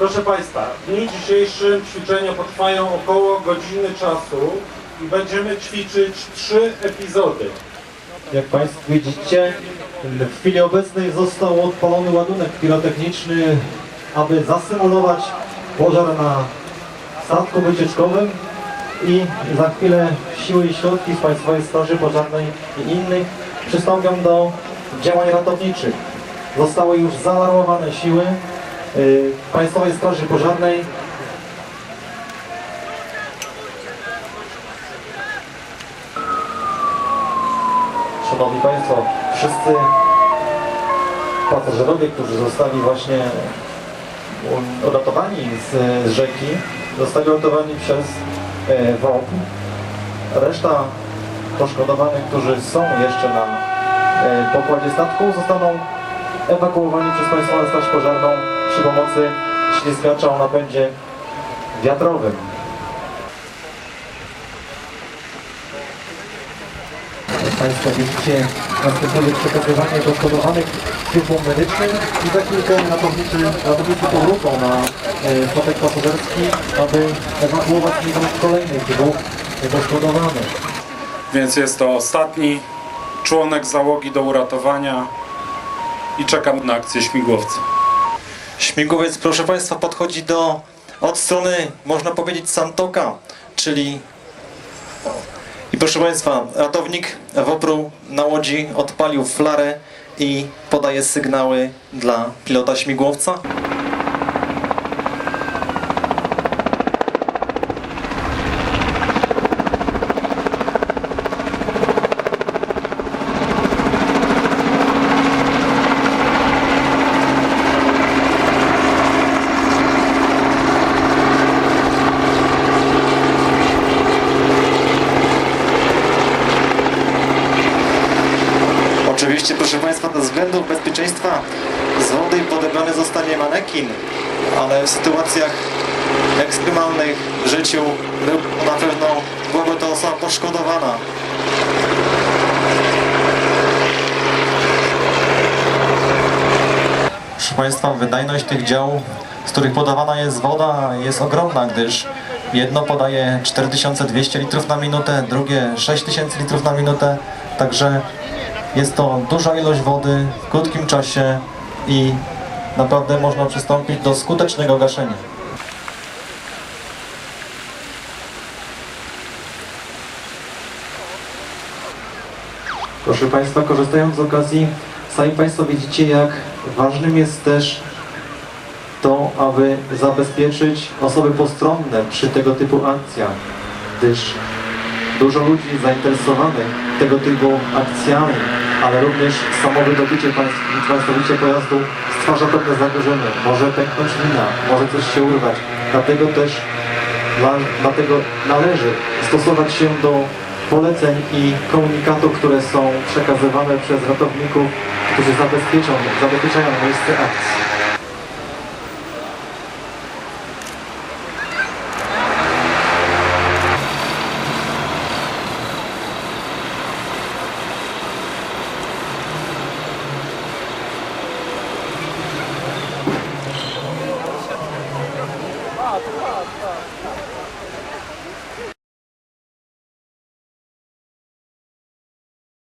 Proszę Państwa, w dniu dzisiejszym ćwiczenia potrwają około godziny czasu i będziemy ćwiczyć trzy epizody. Jak Państwo widzicie, w chwili obecnej został odpalony ładunek pirotechniczny, aby zasymulować pożar na statku wycieczkowym i za chwilę siły i środki z Państwowej Straży Pożarnej i innych przystąpią do działań ratowniczych. Zostały już zaalarmowane siły Państwowej Straży Pożarnej Szanowni Państwo, wszyscy pasażerowie, którzy zostali właśnie uratowani z, z rzeki, zostali uratowani przez e, WOP. Reszta poszkodowanych, którzy są jeszcze na e, pokładzie statku, zostaną ewakuowani przez Państwową Straż Pożarną przy pomocy ślizgacza o napędzie wiatrowym. Jak Państwo widzicie, następuje przekazywanie poszkodowanych służbom medycznym i za chwilkę ratownicy, ratownicy powrócą na e, statek pasażerski, aby ewakuować z kolejnych dwóch poszkodowanych. Więc jest to ostatni członek załogi do uratowania i czekam na akcję śmigłowca. Śmigłowiec, proszę Państwa, podchodzi do od strony, można powiedzieć, Santoka, czyli i proszę Państwa, ratownik WOPR-u na łodzi odpalił flarę i podaje sygnały dla pilota śmigłowca. Oczywiście, proszę Państwa, ze względów bezpieczeństwa z wody podebrany zostanie manekin, ale w sytuacjach ekstremalnych w życiu na pewno byłaby to osoba poszkodowana. Proszę Państwa, wydajność tych dział, z których podawana jest woda, jest ogromna, gdyż jedno podaje 4200 litrów na minutę, drugie 6000 litrów na minutę, także jest to duża ilość wody w krótkim czasie i naprawdę można przystąpić do skutecznego gaszenia. Proszę Państwa, korzystając z okazji, sami Państwo widzicie, jak ważnym jest też to, aby zabezpieczyć osoby postronne przy tego typu akcjach, gdyż dużo ludzi zainteresowanych tego typu akcjami, ale również samo wydobycie państw, państwowicie pojazdu stwarza pewne zagrożenie. Może pęknąć lina, może coś się urwać. Dlatego też dla, dlatego należy stosować się do poleceń i komunikatów, które są przekazywane przez ratowników, którzy zabezpieczą, zabezpieczają miejsce akcji. った